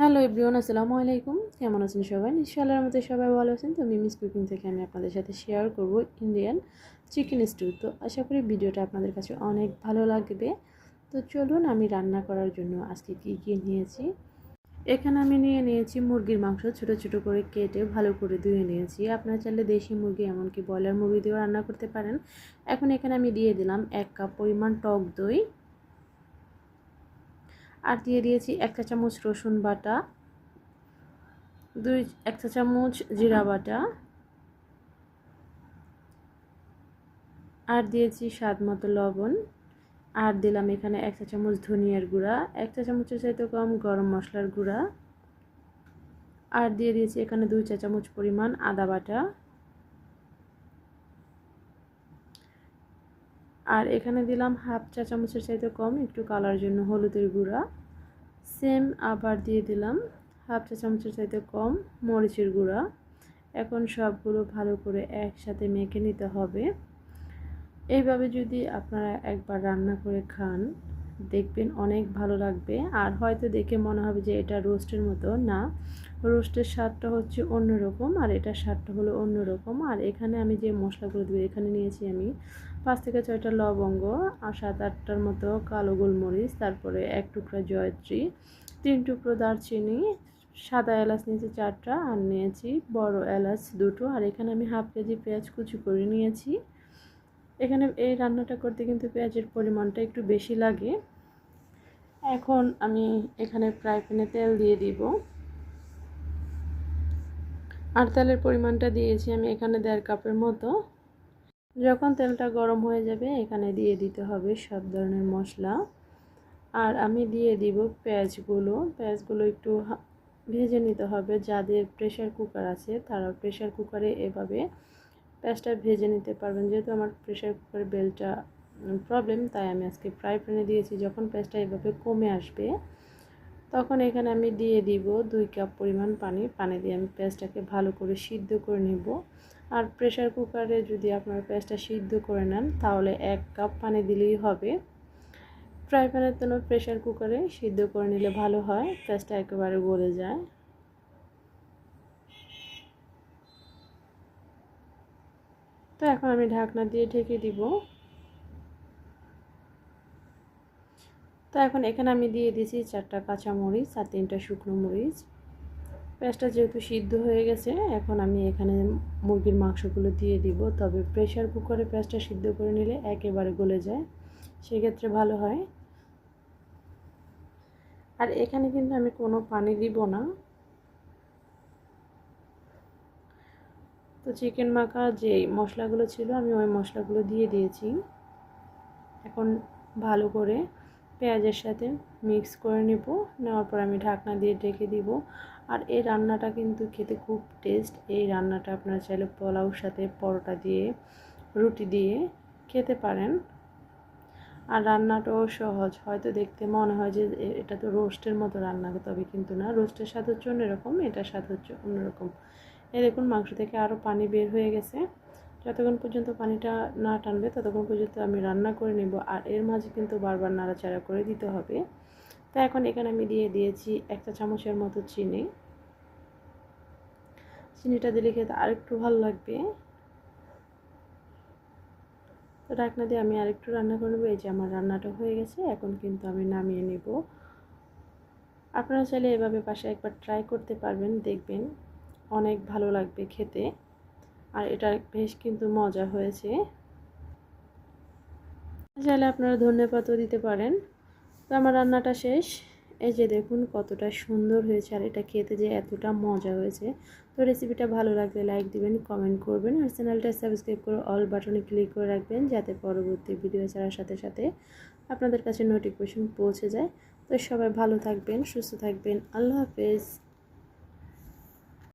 Hello everyone, আসসালামু আলাইকুম। কেমন আছেন সবাই? ইনশাআল্লাহর মধ্যে সবাই ভালো আছেন। তো মিমিস কুকিং থেকে আমি আপনাদের সাথে শেয়ার করব ইন্ডিয়ান চিকেন স্টু তো আশা করি ভিডিওটা আপনাদের কাছে অনেক ভালো লাগবে। তো চলুন আমি রান্না করার জন্য আজকে কী কী নিয়েছি। এখানে আমি নিয়ে নিয়েছি মুরগির মাংস ছোট ছোট করে কেটে ভালো করে ধুয়ে নিয়েছি। আপনারা চাইলে দেশি মুরগি এমনকি ব্রয়লার মুরগি দিয়েও রান্না করতে পারেন। এখন এখানে আমি দিয়ে দিলাম এক কাপ পরিমাণ টক দই। আর দিয়ে দিয়েছি এক চা চামচ রসুন বাটা, দুই এক চা চামচ জিরা বাটা, আর দিয়েছি স্বাদ মতো লবণ। আর দিলাম এখানে এক চা চামচ ধনিয়ার গুঁড়া, এক চা চামচের চাইতে কম গরম মশলার গুঁড়া। আর দিয়ে দিয়েছি এখানে দুই চা চামচ পরিমাণ আদা বাটা। আর এখানে দিলাম হাফ চা চামচের চাইতে কম একটু কালার জন্য হলুদের গুঁড়া। সেম আবার দিয়ে দিলাম। হাফ চা চামচের চাইতে কম মরিচের গুঁড়া। এখন সবগুলো ভালো করে একসাথে মেখে নিতে হবে। এইভাবে যদি আপনারা একবার রান্না করে খান দেখবেন অনেক ভালো লাগবে। আর হয়তো দেখে মনে হবে যে এটা রোস্টের মতো। না, রোস্টের স্বাদটা হচ্ছে অন্যরকম আর এটার স্বাদটা হলো অন্যরকম। আর এখানে আমি যে মশলাগুলো দেবো এখানে নিয়েছি আমি, পাঁচ থেকে ছয়টা লবঙ্গ আর সাত আটটার মতো কালো গোলমরিচ, তারপরে এক টুকরা জয়ত্রী, তিন টুকরো দারচিনি, সাদা এলাচ নিয়েছি চারটা, আর নিয়েছি বড় এলাচ দুটো। আর এখানে আমি হাফ কেজি পেঁয়াজ কুচি করে নিয়েছি। এখানে এই রান্নাটা করতে কিন্তু পেঁয়াজের পরিমাণটা একটু বেশি লাগে। এখন আমি এখানে ফ্রাই প্যানে তেল দিয়ে দিব। আর তেলের পরিমাণটা দিয়েছি আমি এখানে দেড় কাপের মতো। যখন তেলটা গরম হয়ে যাবে, এখানে দিয়ে দিতে হবে সব ধরনের মশলা। আর আমি দিয়ে দিব পেঁয়াজগুলো। পেঁয়াজগুলো একটু ভেজে নিতে হবে। যাদের প্রেশার কুকার আছে তারা প্রেশার কুকারে এভাবে পেঁয়াজটা ভেজে নিতে পারবেন। যেহেতু আমার প্রেশার কুকার বেলটা প্রবলেম তাই আমি আজকে ফ্রাই প্যানে দিয়েছি। যখন পেঁয়াজটা এভাবে কমে আসবে, তখন এখানে আমি দিয়ে দিব দুই কাপ পরিমাণ পানি। পানি দিয়ে আমি পেঁয়াজটাকে ভালো করে সিদ্ধ করে নেব। আর প্রেশার কুকারে যদি আপনার পেঁয়াজটা সিদ্ধ করে নেন, তাহলে এক কাপ পানি দিলেই হবে। ফ্রাই প্যানের জন্য প্রেশার কুকারে সিদ্ধ করে নিলে ভালো হয়। পেঁয়াজটা একেবারে গলে যায়। তো এখন আমি ঢাকনা দিয়ে ঢেকে দিব। তো এখন এখানে আমি দিয়ে দিয়েছি চারটা কাঁচা মরিচ আর তিনটা শুকনো মরিচ। পেঁয়াজটা যেহেতু সিদ্ধ হয়ে গেছে, এখন আমি এখানে মুরগির মাংসগুলো দিয়ে দিব। তবে প্রেশার কুকারে পেঁয়াজটা সিদ্ধ করে নিলে একেবারে গলে যায়, সেক্ষেত্রে ভালো হয়। আর এখানে কিন্তু আমি কোনো পানি দিব না। তো চিকেন মাখা যে মশলাগুলো ছিল, আমি ওই মশলাগুলো দিয়ে দিয়েছি। এখন ভালো করে পেঁয়াজের সাথে মিক্স করে নেব। নেওয়ার পর আমি ঢাকনা দিয়ে ঢেকে দিব। আর এই রান্নাটা কিন্তু খেতে খুব টেস্ট। এই রান্নাটা আপনারা চাইলে পোলাওর সাথে পরোটা দিয়ে, রুটি দিয়ে খেতে পারেন। আর রান্নাটাও সহজ। হয়তো দেখতে মনে হয় যে এটা তো রোস্টের মতো রান্না, তবে কিন্তু না। রোস্টের স্বাদ হচ্ছে অন্যরকম, এটার স্বাদ হচ্ছে অন্যরকম। এই দেখুন মাংস থেকে আরও পানি বের হয়ে গেছে। যতক্ষণ পর্যন্ত পানিটা না টানবে, ততক্ষণ পর্যন্ত আমি রান্না করে নেব আর এর মাঝে কিন্তু বারবার নাড়াচাড়া করে দিতে হবে। তা এখন এখানে আমি দিয়ে দিয়েছি একটা চামচের মতো চিনি। চিনিটা দিলে খেতে আরেকটু ভালো লাগবে। তো ঢাকনা দিয়ে আমি আরেকটু রান্না করে নেব। এই যে আমার রান্নাটা হয়ে গেছে, এখন কিন্তু আমি নামিয়ে নেব। আপনারা চাইলে এভাবে পাশে একবার ট্রাই করতে পারবেন, দেখবেন। অনেক ভালো লাগবে খেতে। আর এটা বেশ কিন্তু মজা হয়েছে। চাইলে আপনারা ধন্যবাদও দিতে পারেন। তো আমার রান্নাটা শেষ। এই যে দেখুন কতটা সুন্দর হয়েছে আর এটা খেতে যে এতটা মজা হয়েছে। তো রেসিপিটা ভালো লাগলে লাইক দিবেন কমেন্ট করবেন আর চ্যানেলটা সাবস্ক্রাইব করে অল বাটনে ক্লিক করে রাখবেন যাতে পরবর্তী ভিডিও ছাড়ার সাথে সাথে আপনাদের কাছে নোটিফিকেশন পৌঁছে যায়। তো সবাই ভালো থাকবেন, সুস্থ থাকবেন। আল্লাহ হাফেজ।